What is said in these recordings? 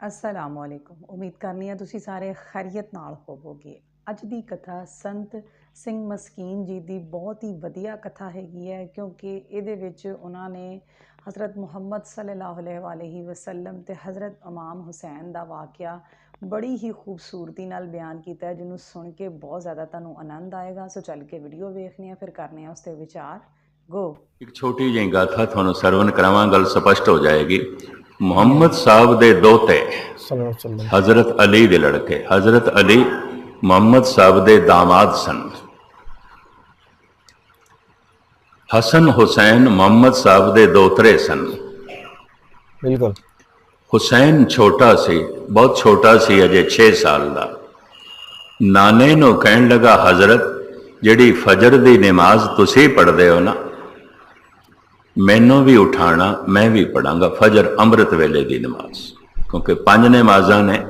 ਅਸਲਾਮ ਵਾਲੇਕੁਮ ਉਮੀਦ ਕਰਨੀ ਆ ਤੁਸੀਂ ਸਾਰੇ ਖੈਰੀਅਤ ਨਾਲ ਹੋਵੋਗੇ ਅੱਜ ਦੀ ਕਥਾ ਸੰਤ ਸਿੰਘ ਮਸਕੀਨ ਜੀ ਦੀ ਬਹੁਤ ਹੀ ਵਧੀਆ ਕਥਾ ਹੈਗੀ ਹੈ ਕਿਉਂਕਿ ਇਹਦੇ ਵਿੱਚ ਉਹਨਾਂ ਨੇ ਹਜ਼ਰਤ ਮੁਹੰਮਦ ਸੱਲੱਲਾਹੁ ਅਲੈਹਿ ਵਸੱਲਮ ਤੇ ਹਜ਼ਰਤ ਇਮਾਮ ਹੁਸੈਨ ਦਾ ਵਾਕਿਆ ਬੜੀ ਹੀ ਖੂਬਸੂਰਤੀ ਨਾਲ ਬਿਆਨ ਕੀਤਾ ਹੈ ਜਿਹਨੂੰ ਸੁਣ ਕੇ ਬਹੁਤ ਜ਼ਿਆਦਾ ਤੁਹਾਨੂੰ ਆਨੰਦ ਆਏਗਾ ਸੋ ਚੱਲ ਕੇ ਵੀਡੀਓ ਵੇਖਦੇ ਆ ਫਿਰ ਕਰਨੇ ਆ ਉਸ ਤੇ ਵਿਚਾਰ ਗੋ ਇੱਕ ਛੋਟੀ ਜਿਹੀ ਗਾਥਾ ਤੁਹਾਨੂੰ ਸਰਵਨ ਕਰਾਵਾਂ ਗੱਲ ਸਪਸ਼ਟ ਹੋ ਜਾਏਗੀ। ਮੁਹੰਮਦ ਸਾਹਿਬ ਦੇ ਦੋਤੇ ਹਜ਼ਰਤ ਅਲੀ ਦੇ ਲੜਕੇ ਹਜ਼ਰਤ ਅਲੀ ਮੁਹੰਮਦ ਸਾਹਿਬ ਦੇ ਦਾਮਾਦ ਸਨ। ਹਸਨ ਹੁਸੈਨ ਮੁਹੰਮਦ ਸਾਹਿਬ ਦੇ ਦੋਤਰੇ ਸਨ। ਬਿਲਕੁਲ। ਹੁਸੈਨ ਛੋਟਾ ਸੀ ਬਹੁਤ ਛੋਟਾ ਸੀ ਅਜੇ 6 ਸਾਲ ਦਾ। ਨਾਨੇ ਨੂੰ ਕਹਿਣ ਲੱਗਾ ਹਜ਼ਰਤ ਜਿਹੜੀ ਫਜਰ ਦੀ ਨਮਾਜ਼ ਤੁਸੀਂ ਪੜ੍ਹਦੇ ਹੋ ਨਾ ਮੈਨੂੰ ਵੀ ਉਠਾਣਾ ਮੈਂ ਵੀ ਪੜਾਂਗਾ। ਫਜਰ ਅੰਮ੍ਰਿਤ ਵੇਲੇ ਦੀ ਨਮਾਜ਼। ਕਿਉਂਕਿ ਪੰਜ ਨਮਾਜ਼ਾਂ ਨੇ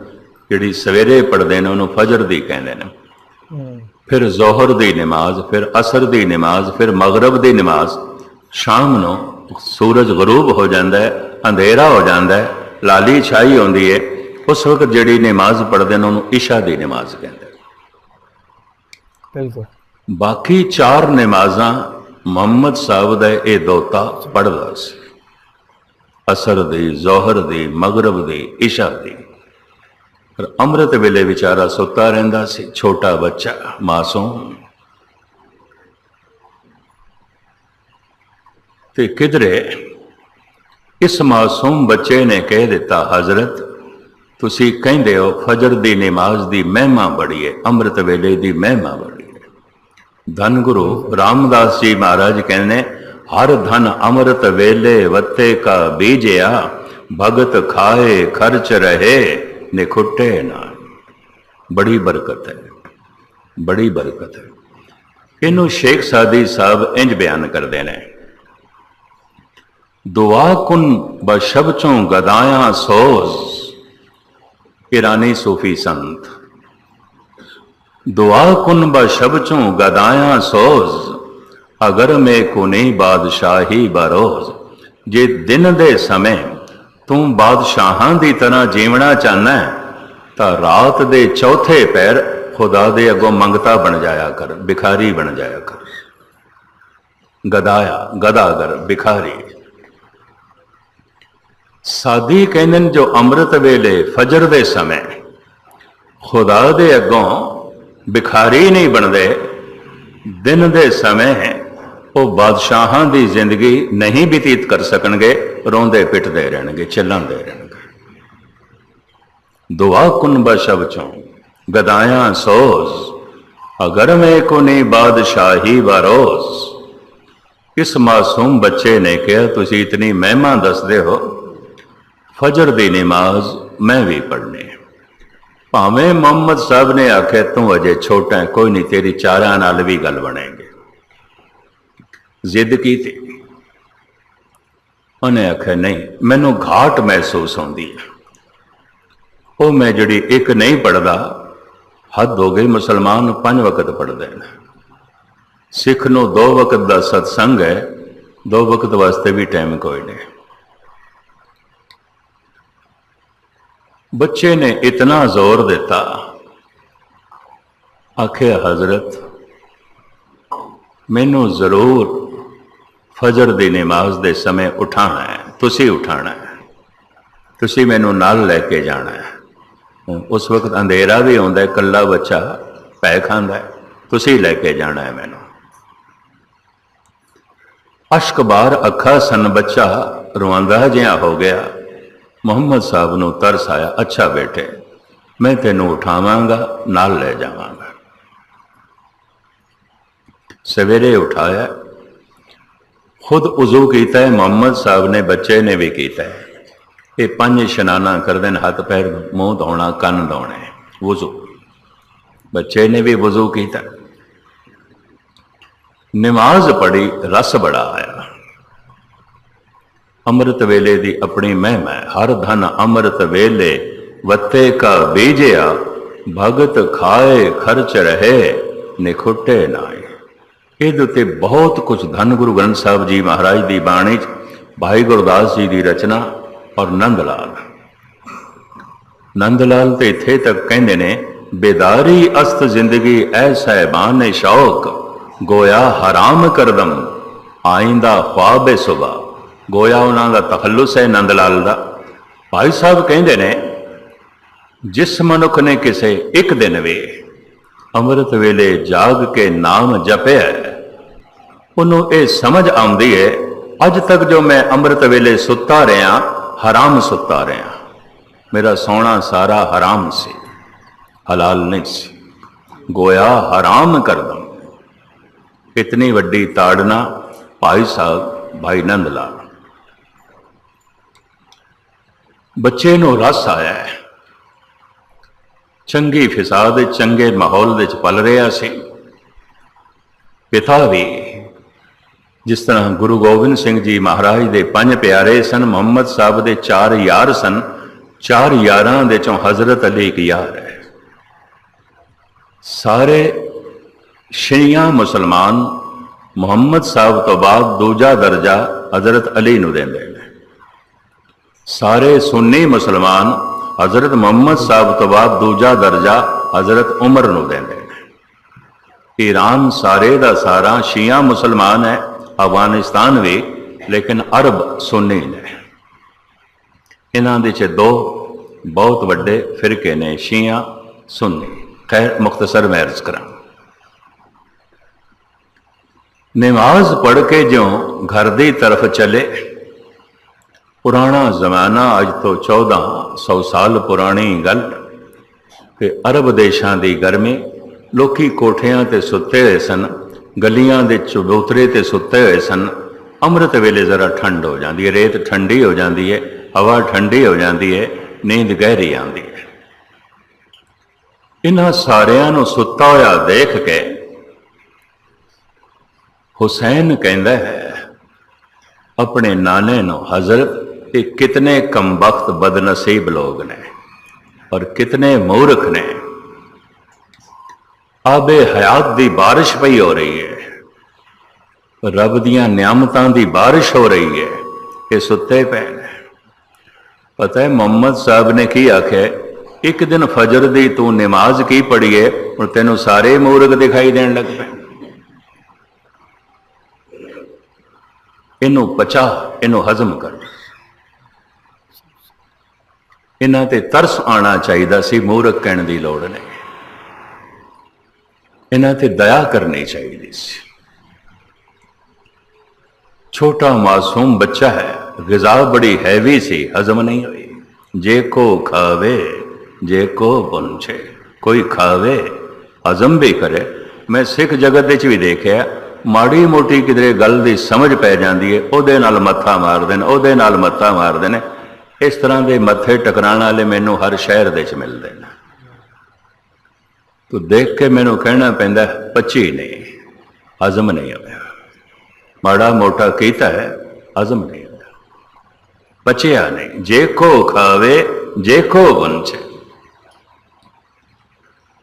ਜਿਹੜੀ ਸਵੇਰੇ ਪੜ੍ਹਦੇ ਨੇ ਉਹਨੂੰ ਫਜਰ ਦੀ ਕਹਿੰਦੇ ਨੇ। ਫਿਰ ਜ਼ੋਹਰ ਦੀ ਨਮਾਜ਼ ਫਿਰ ਅਸਰ ਦੀ ਨਮਾਜ਼ ਫਿਰ ਮਗਰਬ ਦੀ ਨਮਾਜ਼। ਸ਼ਾਮ ਨੂੰ ਸੂਰਜ ਗਰੂਬ ਹੋ ਜਾਂਦਾ ਹੈ ਅੰਧੇਰਾ ਹੋ ਜਾਂਦਾ ਹੈ ਲਾਲੀ ਛਾਈ ਹੁੰਦੀ ਹੈ। ਉਸ ਵਕਤ ਜਿਹੜੀ ਨਮਾਜ਼ ਪੜ੍ਹਦੇ ਨੇ ਉਹਨੂੰ ਇਸ਼ਾ ਦੀ ਨਮਾਜ਼ ਕਹਿੰਦੇ। ਬਿਲਕੁਲ। ਬਾਕੀ ਚਾਰ ਨਮਾਜ਼ਾਂ ਮੁਹੰਮਦ ਸਾਹਿਬ ਦਾ ਇਹ ਦੋਤਾ ਪੜ੍ਹਦਾ ਸੀ। ਅਸਰ ਦੀ, ਜ਼ੋਹਰ ਦੀ, ਮਗਰਬ ਦੀ, ਇਸ਼ਾ ਦੀ। ਪਰ ਅੰਮ੍ਰਿਤ ਵੇਲੇ ਵਿਚਾਰਾ ਸੁੱਤਾ ਰਹਿੰਦਾ ਸੀ, ਛੋਟਾ ਬੱਚਾ, ਮਾਸੂਮ। ਤੇ ਕਿਧਰੇ, ਇਸ ਮਾਸੂਮ ਬੱਚੇ ਨੇ ਕਹਿ ਦਿੱਤਾ, ਹਜ਼ਰਤ, ਤੁਸੀਂ ਕਹਿੰਦੇ ਹੋ, ਫਜਰ ਦੀ ਨਮਾਜ਼ ਦੀ ਮਹਿਮਾ ਬੜੀ ਹੈ ਅੰਮ੍ਰਿਤ ਵੇਲੇ ਦੀ ਮਹਿਮਾ ਬੜੀ ਧਨ ਗੁਰੂ ਰਾਮਦਾਸ ਜੀ ਮਹਾਰਾਜ ਕਹਿੰਦੇ, ਹਰ ਧਨ ਅੰਮ੍ਰਿਤ ਵੇਲੇ ਵੱਤੇ ਕਾ ਬੀਜਿਆ, ਭਗਤ ਖਾਏ ਖਰਚ ਰਹੇ ਨਿਖੁੱਟੇ ਨਾ ਬੜੀ ਬਰਕਤ ਹੈ, ਬੜੀ ਬਰਕਤ ਹੈ। ਇਹਨੂੰ ਸ਼ੇਖ ਸਾਦੀ ਸਾਹਿਬ ਇੰਜ ਬਿਆਨ ਕਰਦੇ ਨੇ, ਦੁਆ ਕੁਨ ਬਸ਼ਬ ਗਦਾਇਆ ਸੋਜ਼ ਇਰਾਨੀ ਸੂਫੀ ਸੰਤ ਦੁਆ ਕੁਨ ਬਾ ਸ਼ਬ ਚੋਂ ਗਦਾਇਆ ਸੋਜ਼, ਅਗਰ ਮੇ ਕੋ ਨਹੀਂ ਬਾਦਸ਼ਾਹੀ ਬਰੋਜ਼। ਜੇ ਦਿਨ ਦੇ ਸਮੇਂ ਤੂੰ ਬਾਦਸ਼ਾਹਾਂ ਦੀ ਤਰ੍ਹਾਂ ਜੀਵਣਾ ਚਾਹਨਾ ਤਾਂ ਰਾਤ ਦੇ ਚੌਥੇ ਪੈਰ ਖੁਦਾ ਦੇ ਅੱਗੋਂ ਮੰਗਤਾ ਬਣ ਜਾਇਆ ਕਰ ਬਿਖਾਰੀ ਬਣ ਜਾਇਆ ਕਰ। ਗਦਾਇਆ ਗਦਾ ਕਰ ਬਿਖਾਰੀ ਸਾਦੀ ਕਹਿੰਦੇ ਜੋ ਅੰਮ੍ਰਿਤ ਵੇਲੇ ਫਜਰ ਦੇ ਸਮੇ ਖੁਦਾ ਦੇ ਅੱਗੋਂ ਭਿਖਾਰੀ ਨਹੀਂ ਬਣਦੇ। ਦਿਨ ਦੇ ਸਮੇਂ ਉਹ ਬਾਦਸ਼ਾਹਾਂ ਦੀ ਜ਼ਿੰਦਗੀ ਨਹੀਂ ਬਤੀਤ ਕਰ ਸਕਣਗੇ, ਰੋਂਦੇ ਪਿੱਟਦੇ ਰਹਿਣਗੇ ਚੱਲਣਦੇ ਰਹਿਣਗੇ। ਦੁਆ ਕੁਨਬਾ ਸ਼ਬ ਚੋਂ, ਗਦਾਇਆ ਸੋਸ ਅਗਰ ਮੈਂ ਕੋਨੀ ਬਾਦਸ਼ਾਹੀ ਬਰੋਜ਼ ਇਸ ਮਾਸੂਮ ਬੱਚੇ ਨੇ ਕਿਹਾ, ਤੁਸੀਂ ਇਤਨੀ ਮਹਿਮਾ ਦੱਸਦੇ ਹੋ? ਫਜਰ ਦੀ ਨਮਾਜ਼ ਮੈਂ ਵੀ ਪੜ੍ਹਨੀ ਭਾਵੇਂ ਮੁਹੰਮਦ ਸਾਹਿਬ ਨੇ ਆਖਿਆ, ਤੂੰ ਅਜੇ ਛੋਟਾ ਹੈ, ਕੋਈ ਨਹੀਂ, ਤੇਰੀ ਚਾਰਾਂ ਨਾਲ ਵੀ ਗੱਲ ਬਣੇਗੀ। ਜ਼ਿੱਦ ਕੀਤੀ। ਉਹਨੇ ਆਖਿਆ, ਨਹੀਂ, ਮੈਨੂੰ ਘਾਟ ਮਹਿਸੂਸ ਹੁੰਦੀ ਹੈ। ਉਹ ਮੈਂ ਜਿਹੜੀ ਇੱਕ ਨਹੀਂ ਪੜਦਾ ਹੱਦ ਹੋ ਗਈ, ਮੁਸਲਮਾਨ ਨੂੰ ਪੰਜ ਵਕਤ ਪੜਦੇ ਨੇ। ਸਿੱਖ ਨੂੰ ਦੋ ਵਕਤ ਦਾ ਸਤਸੰਗ ਹੈ, ਦੋ ਵਕਤ ਵਾਸਤੇ ਵੀ ਟਾਈਮ ਕੋਈ ਨਹੀਂ। ਬੱਚੇ ਨੇ ਇਤਨਾ ਜ਼ੋਰ ਦਿੱਤਾ। ਆਖਿਆ ਹਜ਼ਰਤ, ਮੈਨੂੰ ਜ਼ਰੂਰ ਫਜਰ ਦੀ ਨਮਾਜ਼ ਦੇ ਸਮੇਂ ਉਠਾਣਾ ਹੈ। ਤੁਸੀਂ ਉਠਾਣਾ ਹੈ। ਤੁਸੀਂ ਮੈਨੂੰ ਨਾਲ ਲੈ ਕੇ ਜਾਣਾ ਹੈ। ਉਸ ਵਕਤ ਅੰਧੇਰਾ ਵੀ ਹੁੰਦਾ ਹੈ ਕੱਲਾ ਬੱਚਾ ਪੈ ਖਾਂਦਾ ਹੈ। ਤੁਸੀਂ ਲੈ ਕੇ ਜਾਣਾ ਹੈ ਮੈਨੂੰ। ਅਸ਼ਕ ਬਾਰ ਅੱਖਾਂ ਸਨ ਬੱਚਾ ਰਵਾਂਦਾ ਜਿਹਾ ਹੋ ਗਿਆ। ਮੁਹੰਮਦ ਸਾਹਿਬ ਨੂੰ ਤਰਸ ਆਇਆ, ਅੱਛਾ ਬੇਟੇ, ਮੈਂ ਤੈਨੂੰ ਉਠਾਵਾਂਗਾ, ਨਾਲ ਲੈ ਜਾਵਾਂਗਾ। ਸਵੇਰੇ ਉਠਾਇਆ, ਖੁਦ ਉਜ਼ੂ ਕੀਤਾ ਹੈ, ਮੁਹੰਮਦ ਸਾਹਿਬ ਨੇ ਬੱਚੇ ਨੇ ਵੀ ਕੀਤਾ ਹੈ। ਇਹ ਪੰਜ ਇਸ਼ਨਾਨਾ ਕਰਦੇ ਨੇ, ਹੱਥ ਪੈਰ, ਮੂੰਹ ਧੋਣਾ, ਕੰਨ ਧੋਣੇ, ਵਜ਼ੂ। ਬੱਚੇ ਨੇ ਵੀ ਵਜ਼ੂ ਕੀਤਾ। ਨਮਾਜ਼ ਪੜ੍ਹੀ, ਰਸ ਬੜਾ ਆਇਆ। ਅੰਮ੍ਰਿਤ ਵੇਲੇ ਦੀ ਆਪਣੀ ਮਹਿਮਾ ਹੈ। ਹਰ ਧਨ ਅੰਮ੍ਰਿਤ ਵੇਲੇ ਵੱਤੇ ਕਾ ਬੀਜਿਆ, ਭਗਤ ਖਾਏ ਖਰਚ ਰਹੇ, ਨਿਖੁੱਟੇ ਨਾਏ ਇਹਦੇ ਉੱਤੇ ਬਹੁਤ ਕੁਝ ਧੰਨ ਗੁਰੂ ਗ੍ਰੰਥ ਸਾਹਿਬ ਜੀ ਮਹਾਰਾਜ ਦੀ ਬਾਣੀ ਚ, ਭਾਈ ਗੁਰਦਾਸ ਜੀ ਦੀ ਰਚਨਾ ਔਰ ਨੰਦ ਲਾਲ ਨੰਦ ਲਾਲ ਤੇ ਇੱਥੇ ਤੱਕ ਕਹਿੰਦੇ ਨੇ, ਬੇਦਾਰੀ ਅਸਤ ਜ਼ਿੰਦਗੀ, ਐ ਸਹਿਬਾਨ ਸ਼ੌਕ, ਗੋਇਆ ਹਰਾਮ ਕਰਦਮ, ਆਇੰਦਾ ਖਵਾਬੇ ਸੁਬਾ ਗੋਇਆ ਉਹਨਾਂ ਦਾ ਤਖੱਲੁਸ ਹੈ ਨੰਦ ਲਾਲ ਦਾ। ਭਾਈ ਸਾਹਿਬ ਕਹਿੰਦੇ ਨੇ, ਜਿਸ ਮਨੁੱਖ ਨੇ ਕਿਸੇ ਇੱਕ ਦਿਨ ਵੇ ਅੰਮ੍ਰਿਤ ਵੇਲੇ ਜਾਗ ਕੇ ਨਾਮ ਜਪਿਆ ਉਹਨੂੰ ਇਹ ਸਮਝ ਆਉਂਦੀ ਹੈ, ਅੱਜ ਤੱਕ ਜੋ ਮੈਂ ਅੰਮ੍ਰਿਤ ਵੇਲੇ ਸੁੱਤਾ ਰਿਹਾ ਹਰਾਮ ਸੁੱਤਾ ਰਿਹਾ ਮੇਰਾ ਸੋਣਾ ਸਾਰਾ ਹਰਾਮ ਸੀ, ਹਲਾਲ ਨਹੀਂ ਸੀ। ਗੋਇਆ ਹਰਾਮ ਕਰਦਾ ਇਤਨੀ ਵੱਡੀ ਤਾੜਨਾ ਭਾਈ ਸਾਹਿਬ, ਭਾਈ ਨੰਦ ਲਾਲ ਬੱਚੇ ਨੂੰ ਰਸ ਆਇਆ ਹੈ। ਚੰਗੀ ਫਿਜ਼ਾ ਦੇ ਚੰਗੇ ਮਾਹੌਲ ਵਿੱਚ ਪਲ ਰਿਹਾ ਸੀ। ਪਿਤਾ ਵੀ ਜਿਸ ਤਰ੍ਹਾਂ ਗੁਰੂ ਗੋਬਿੰਦ ਸਿੰਘ ਜੀ ਮਹਾਰਾਜ ਦੇ ਪੰਜ ਪਿਆਰੇ ਸਨ, ਮੁਹੰਮਦ ਸਾਹਿਬ ਦੇ ਚਾਰ ਯਾਰ ਸਨ, ਚਾਰ ਯਾਰਾਂ ਦੇ ਚੋਂ ਹਜ਼ਰਤ ਅਲੀ ਇੱਕ ਯਾਰ ਹੈ। ਸਾਰੇ ਸ਼ੀਆ ਮੁਸਲਮਾਨ ਮੁਹੰਮਦ ਸਾਹਿਬ ਤੋਂ ਬਾਅਦ ਦੂਜਾ ਦਰਜਾ ਹਜ਼ਰਤ ਅਲੀ ਨੂੰ ਦਿੰਦੇ ਸਾਰੇ ਸੁੰਨੀ ਮੁਸਲਮਾਨ ਹਜ਼ਰਤ ਮੁਹੰਮਦ ਸਾਹਿਬ ਤੋਂ ਬਾਅਦ ਦੂਜਾ ਦਰਜਾ ਹਜ਼ਰਤ ਉਮਰ ਨੂੰ ਦਿੰਦੇ ਨੇ। ਈਰਾਨ ਸਾਰੇ ਦਾ ਸਾਰਾ ਸ਼ੀਆ ਮੁਸਲਮਾਨ ਹੈ, ਅਫਗਾਨਿਸਤਾਨ ਵੀ, ਲੇਕਿਨ ਅਰਬ ਸੁੰਨੀ ਨੇ। ਇਹਨਾਂ ਦੇ ਚ ਦੋ ਬਹੁਤ ਵੱਡੇ ਫਿਰਕੇ ਨੇ, ਸ਼ੀਆ, ਸੁੰਨੀ। ਖੈਰ, ਮੁਖਤਸਰ ਮੈਂ ਅਰਜ਼ ਕਰਾਂ। ਨਮਾਜ਼ ਪੜ੍ਹ ਕੇ ਜਿਉਂ ਘਰ ਦੀ ਤਰਫ ਚਲੇ ਪੁਰਾਣਾ ਜ਼ਮਾਨਾ ਅੱਜ ਤੋਂ 1400 ਸਾਲ ਪੁਰਾਣੀ ਗੱਲ। ਕਿ ਅਰਬ ਦੇਸ਼ਾਂ ਦੀ ਗਰਮੀ, ਲੋਕੀ ਕੋਠਿਆਂ ਤੇ ਸੁੱਤੇ ਹੋਏ ਸਨ, ਗਲੀਆਂ ਦੇ ਚਬੂਤਰੇ ਤੇ ਸੁੱਤੇ ਹੋਏ ਸਨ। ਅੰਮ੍ਰਿਤ ਵੇਲੇ ਜ਼ਰਾ ਠੰਡ ਹੋ ਜਾਂਦੀ ਹੈ, ਰੇਤ ਠੰਡੀ ਹੋ ਜਾਂਦੀ ਹੈ, ਹਵਾ ਠੰਡੀ ਹੋ ਜਾਂਦੀ ਹੈ, ਨੀਂਦ ਗਹਿਰੀ ਆਉਂਦੀ ਹੈ। ਇਹਨਾਂ ਸਾਰਿਆਂ ਨੂੰ ਸੁੱਤਾ ਹੋਇਆ ਦੇਖ ਕੇ ਹੁਸੈਨ ਕਹਿੰਦਾ ਹੈ, ਆਪਣੇ ਨਾਨੇ ਨੂੰ ਹਜ਼ਰਤ ਇਹ ਕਿਤਨੇ ਕਮਬਖਤ ਬਦਨਸੀਬ ਲੋਗ ਨੇ ਔਰ ਕਿਤਨੇ ਮੂਰਖ ਨੇ। ਆਬੇ ਹਯਾਤ ਦੀ ਬਾਰਿਸ਼ ਪਈ ਹੋ ਰਹੀ ਹੈ। ਰੱਬ ਦੀਆਂ ਨਿਆਮਤਾਂ ਦੀ ਬਾਰਿਸ਼ ਹੋ ਰਹੀ ਹੈ ਇਹ ਸੁੱਤੇ ਪਏ ਨੇ। ਪਤਾ ਹੈ ਮੁਹੰਮਦ ਸਾਹਿਬ ਨੇ ਕੀ ਆਖਿਆ ਇੱਕ ਦਿਨ ਫਜਰ ਦੀ ਤੂੰ ਨਮਾਜ਼ ਕੀ ਪੜ੍ਹੀਏ ਹੁਣ ਤੈਨੂੰ ਸਾਰੇ ਮੂਰਖ ਦਿਖਾਈ ਦੇਣ ਲੱਗ ਪਏ। ਇਹਨੂੰ ਪਚਾ, ਇਹਨੂੰ ਹਜ਼ਮ ਕਰ। ਇਹਨਾਂ ਤੇ ਤਰਸ ਆਣਾ ਚਾਹੀਦਾ ਸੀ, ਮੂਰਖ ਕਹਿਣ ਦੀ ਲੋੜ ਨਹੀਂ। ਇਹਨਾਂ ਤੇ ਦਇਆ ਕਰਨੀ ਚਾਹੀਦੀ ਸੀ। ਛੋਟਾ ਮਾਸੂਮ ਬੱਚਾ ਹੈ, ਗਿਜ਼ਾ ਬੜੀ ਹੈਵੀ ਸੀ, ਹਜ਼ਮ ਨਹੀਂ ਹੋਈ। ਜੇ ਕੋ ਖਾਵੇ, ਜੇ ਕੋ ਪੁੰਛੇ ਕੋਈ ਖਾਵੇ, ਹਜ਼ਮ ਵੀ ਕਰੇ। ਮੈਂ ਸਿੱਖ ਜਗਤ ਵਿੱਚ ਵੀ ਦੇਖਿਆ, ਮਾੜੀ ਮੋਟੀ ਕਿਧਰੇ ਗੱਲ ਦੀ ਸਮਝ ਪੈ ਜਾਂਦੀ ਹੈ, ਉਹਦੇ ਨਾਲ ਮੱਥਾ ਮਾਰਦੇ ਨੇ, ਉਹਦੇ ਨਾਲ ਮੱਥਾ ਮਾਰਦੇ ਨੇ। ਇਸ ਤਰ੍ਹਾਂ ਦੇ ਮੱਥੇ ਟਕਰਾਉਣ ਵਾਲੇ ਮੈਨੂੰ ਹਰ ਸ਼ਹਿਰ ਦੇ ਵਿੱਚ ਮਿਲਦੇ ਨੇ। ਤੂੰ ਦੇਖ ਕੇ ਮੈਨੂੰ ਕਹਿਣਾ ਪੈਂਦਾ ਪੱਚੀ ਨਹੀਂ, ਹਜ਼ਮ ਨਹੀਂ ਆਇਆ। ਮਾੜਾ ਮੋਟਾ ਕੀਤਾ ਹੈ, ਹਜ਼ਮ ਨਹੀਂ ਆਇਆ। ਪਚਿਆ ਨਹੀਂ, ਜੇ ਕੋ ਖਾਵੇ, ਜੇ ਕੋ ਵੰਚੇ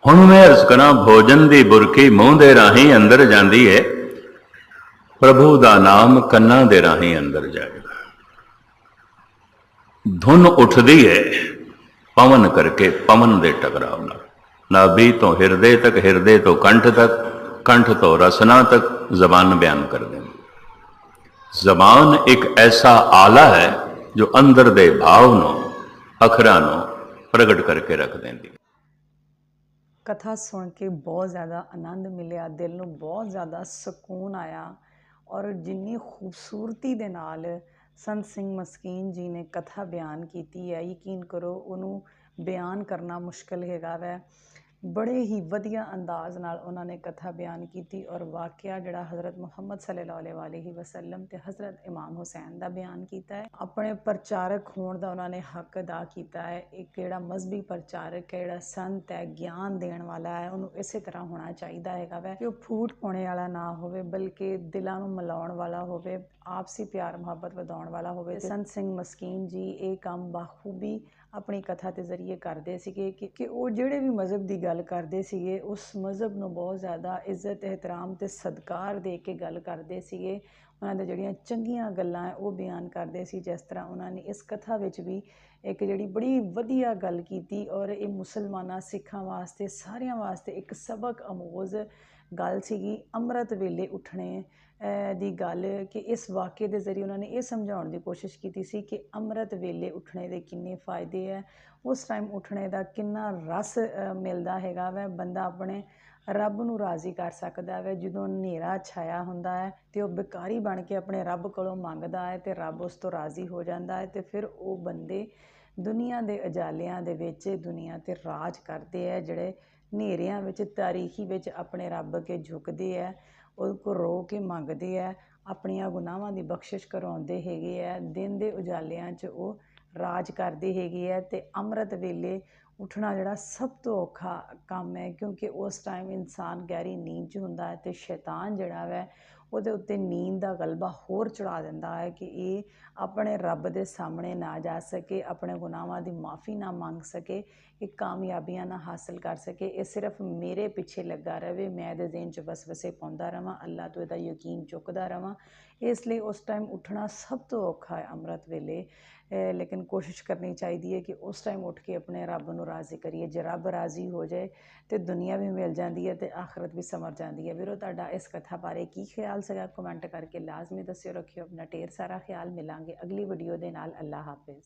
ਹੁਣ ਮੈਂ ਅਰਜ਼ ਕਰਾਂ, ਭੋਜਨ ਦੀ ਬੁਰਕੀ ਮੂੰਹ ਦੇ ਰਾਹੀਂ ਅੰਦਰ ਜਾਂਦੀ ਹੈ ਪ੍ਰਭੂ ਦਾ ਨਾਮ ਕੰਨਾਂ ਦੇ ਰਾਹੀਂ ਅੰਦਰ ਜਾਏਗਾ ਧੁਨ ਉੱਠਦੀ ਹੈ ਪਵਨ ਕਰਕੇ ਪਵਨ ਦੇ ਟਕਰਾਵ ਨਾਲ। ਨਾਭੀ ਤੋਂ ਹਿਰਦੇ ਤੱਕ, ਹਿਰਦੇ ਤੋਂ ਕੰਠ ਤੱਕ, ਕੰਠ ਤੋਂ ਰਸਨਾ ਤੱਕ ਜ਼ਬਾਨ ਬਿਆਨ ਕਰਦੇ ਨੇ ਜ਼ਬਾਨ ਇੱਕ ਐਸਾ ਆਲਾ ਹੈ ਜੋ ਅੰਦਰ ਦੇ ਭਾਵ ਨੂੰ, ਅੱਖਰਾਂ ਨੂੰ ਪ੍ਰਗਟ ਕਰਕੇ ਰੱਖ ਦਿੰਦੀ ਹੈ। ਕਥਾ ਸੁਣ ਕੇ ਬਹੁਤ ਜ਼ਿਆਦਾ ਆਨੰਦ ਮਿਲਿਆ, ਦਿਲ ਨੂੰ ਬਹੁਤ ਜ਼ਿਆਦਾ ਸਕੂਨ ਆਇਆ ਔਰ ਜਿੰਨੀ ਖੂਬਸੂਰਤੀ ਦੇ ਨਾਲ ਸੰਤ ਸਿੰਘ ਮਸਕੀਨ ਜੀ ਨੇ ਕਥਾ ਬਿਆਨ ਕੀਤੀ ਹੈ, ਯਕੀਨ ਕਰੋ ਉਹਨੂੰ ਬਿਆਨ ਕਰਨਾ ਮੁਸ਼ਕਲ ਹੈਗਾ ਵੈ। ਬੜੇ ਹੀ ਵਧੀਆ ਅੰਦਾਜ਼ ਨਾਲ ਉਹਨਾਂ ਨੇ ਕਥਾ ਬਿਆਨ ਕੀਤੀ ਔਰ ਵਾਕਿਆ ਜਿਹੜਾ ਹਜ਼ਰਤ ਮੁਹੰਮਦ ਸੱਲੱਲਾਹੁ ਅਲੈਹਿ ਵਸੱਲਮ ਤੇ ਹਜ਼ਰਤ ਇਮਾਮ ਹੁਸੈਨ ਦਾ ਬਿਆਨ ਕੀਤਾ ਹੈ। ਆਪਣੇ ਪ੍ਰਚਾਰਕ ਹੋਣ ਦਾ ਉਹਨਾਂ ਨੇ ਹੱਕ ਅਦਾ ਕੀਤਾ ਹੈ। ਇੱਕ ਜਿਹੜਾ ਮਜ਼ਬੀ ਪ੍ਰਚਾਰਕ ਹੈ, ਜਿਹੜਾ ਸੰਤ ਹੈ, ਗਿਆਨ ਦੇਣ ਵਾਲਾ ਹੈ, ਉਹਨੂੰ ਇਸੇ ਤਰ੍ਹਾਂ ਹੋਣਾ ਚਾਹੀਦਾ ਹੈਗਾ ਵੈ ਕਿ ਉਹ ਫੂਟ ਪਾਉਣੇ ਵਾਲਾ ਨਾ ਹੋਵੇ, ਬਲਕਿ ਦਿਲਾਂ ਨੂੰ ਮਿਲਾਉਣ ਵਾਲਾ ਹੋਵੇ। ਆਪਸੀ ਪਿਆਰ ਮੁਹੱਬਤ ਵਧਾਉਣ ਵਾਲਾ ਹੋਵੇ ਸੰਤ ਸਿੰਘ ਮਸਕੀਨ ਜੀ ਇਹ ਕੰਮ ਬਾਖੂਬੀ ਆਪਣੀ ਕਥਾ ਦੇ ਜ਼ਰੀਏ ਕਰਦੇ ਸੀਗੇ ਕਿ ਕਿ ਉਹ ਜਿਹੜੇ ਵੀ ਮਜ਼ਹਬ ਦੀ ਗੱਲ ਕਰਦੇ ਸੀਗੇ ਉਸ ਮਜ਼ਹਬ ਨੂੰ ਬਹੁਤ ਜ਼ਿਆਦਾ ਇੱਜ਼ਤ ehtiram ਤੇ ਸਤਿਕਾਰ ਦੇ ਕੇ ਗੱਲ ਕਰਦੇ ਸੀਗੇ। ਉਹਨਾਂ ਦੇ ਜਿਹੜੀਆਂ ਚੰਗੀਆਂ ਗੱਲਾਂ ਉਹ ਬਿਆਨ ਕਰਦੇ ਸੀ, ਜਿਸ ਤਰ੍ਹਾਂ ਉਹਨਾਂ ਨੇ ਇਸ ਕਥਾ ਵਿੱਚ ਵੀ ਇੱਕ ਜਿਹੜੀ ਬੜੀ ਵਧੀਆ ਗੱਲ ਕੀਤੀ ਔਰ ਇਹ ਮੁਸਲਮਾਨਾਂ ਸਿੱਖਾਂ ਵਾਸਤੇ, ਸਾਰਿਆਂ ਵਾਸਤੇ ਇੱਕ ਸਬਕ ਅਮੋਜ਼ ਗੱਲ ਸੀਗੀ। ਅੰਮ੍ਰਿਤ ਵੇਲੇ ਉੱਠਣੇ ਦੀ ਗੱਲ ਕਿ ਇਸ ਵਾਕਿਏ ਦੇ ਜ਼ਰੀਏ ਉਹਨਾਂ ਨੇ ਇਹ ਸਮਝਾਉਣ ਦੀ ਕੋਸ਼ਿਸ਼ ਕੀਤੀ ਸੀ ਕਿ ਅੰਮ੍ਰਿਤ ਵੇਲੇ ਉੱਠਣੇ ਦੇ ਕਿੰਨੇ ਫਾਇਦੇ ਹੈ ਉਸ ਟਾਈਮ ਉੱਠਣੇ ਦਾ ਕਿੰਨਾ ਰਸ ਮਿਲਦਾ ਹੈਗਾ ਵੈ। ਬੰਦਾ ਆਪਣੇ ਰੱਬ ਨੂੰ ਰਾਜ਼ੀ ਕਰ ਸਕਦਾ ਹੈ ਜਦੋਂ ਹਨੇਰਾ ਛਾਇਆ ਹੁੰਦਾ ਹੈ ਅਤੇ ਉਹ ਬਿਕਾਰੀ ਬਣ ਕੇ ਆਪਣੇ ਰੱਬ ਕੋਲੋਂ ਮੰਗਦਾ ਹੈ ਅਤੇ ਰੱਬ ਉਸ ਤੋਂ ਰਾਜ਼ੀ ਹੋ ਜਾਂਦਾ ਹੈ ਅਤੇ ਫਿਰ ਉਹ ਬੰਦੇ ਦੁਨੀਆ ਦੇ ਉਜਾਲਿਆਂ ਦੇ ਵਿੱਚ ਦੁਨੀਆ ਤੇ ਰਾਜ ਕਰਦੇ ਹੈ, ਜਿਹੜੇ ਹਨੇਰਿਆਂ ਵਿੱਚ, ਤਾਰੀਖੀ ਵਿੱਚ ਆਪਣੇ ਰੱਬ ਅੱਗੇ ਝੁਕਦੇ ਹੈ ਉਹ ਕੋ ਰੋ ਕੇ ਮੰਗਦੇ ਹੈ, ਆਪਣੀਆਂ ਗੁਨਾਹਾਂ ਦੀ ਬਖਸ਼ਿਸ਼ ਕਰਵਾਉਂਦੇ ਹੈਗੇ ਹੈ। ਦਿਨ ਦੇ ਉਜਾਲਿਆਂ 'ਚ ਉਹ ਰਾਜ ਕਰਦੀ ਹੈਗੀ ਹੈ ਅਤੇ ਅੰਮ੍ਰਿਤ ਵੇਲੇ ਉੱਠਣਾ ਜਿਹੜਾ ਸਭ ਤੋਂ ਔਖਾ ਕੰਮ ਹੈ, ਕਿਉਂਕਿ ਉਸ ਟਾਈਮ ਇਨਸਾਨ ਗਹਿਰੀ ਨੀਂਦ 'ਚ ਹੁੰਦਾ ਹੈ ਅਤੇ ਸ਼ੈਤਾਨ ਜਿਹੜਾ ਵੈ, ਉਹਦੇ ਉੱਤੇ ਨੀਂਦ ਦਾ ਗਲਬਾ ਹੋਰ ਚੜ੍ਹਾ ਦਿੰਦਾ ਹੈ ਕਿ ਇਹ ਆਪਣੇ ਰੱਬ ਦੇ ਸਾਹਮਣੇ ਨਾ ਜਾ ਸਕੇ, ਆਪਣੇ ਗੁਨਾਹਾਂ ਦੀ ਮਾਫੀ ਨਾ ਮੰਗ ਸਕੇ। ਇਹ ਕਾਮਯਾਬੀਆਂ ਨਾ ਹਾਸਲ ਕਰ ਸਕੇ ਇਹ ਸਿਰਫ ਮੇਰੇ ਪਿੱਛੇ ਲੱਗਾ ਰਵੇ ਮੈਂ ਇਹਦੇ ਦਿਨ 'ਚ ਵਸਵਸੇ ਪਾਉਂਦਾ ਰਵਾਂ ਅੱਲਾ ਤੋਂ ਇਹਦਾ ਯਕੀਨ ਚੁੱਕਦਾ ਰਵਾਂ ਇਸ ਲਈ ਉਸ ਟਾਈਮ ਉੱਠਣਾ ਸਭ ਤੋਂ ਔਖਾ ਹੈ ਅੰਮ੍ਰਿਤ ਵੇਲੇ ਅਹ ਲੇਕਿਨ ਕੋਸ਼ਿਸ਼ ਕਰਨੀ ਚਾਹੀਦੀ ਹੈ ਕਿ ਉਸ ਟਾਈਮ ਉੱਠ ਕੇ ਆਪਣੇ ਰੱਬ ਨੂੰ ਰਾਜ਼ੀ ਕਰੀਏ ਜੇ ਰੱਬ ਰਾਜ਼ੀ ਹੋ ਜਾਏ ਤੇ ਦੁਨੀਆ ਵੀ ਮਿਲ ਜਾਂਦੀ ਹੈ ਤੇ ਆਖਰਤ ਵੀ ਸਮਰ ਜਾਂਦੀ ਹੈ ਵੀਰੋ ਤੁਹਾਡਾ ਇਸ ਕਥਾ ਬਾਰੇ ਕੀ ਖਿਆਲ ਸੀਗਾ ਕਮੈਂਟ ਕਰਕੇ ਲਾਜ਼ਮੀ ਦੱਸਿਓ ਰੱਖਿਓ ਆਪਣਾ ਢੇਰ ਸਾਰਾ ਖਿਆਲ ਮਿਲਾਂਗੇ ਅਗਲੀ ਵੀਡੀਓ ਦੇ ਨਾਲ ਅੱਲਾ ਹਾਫਿਜ਼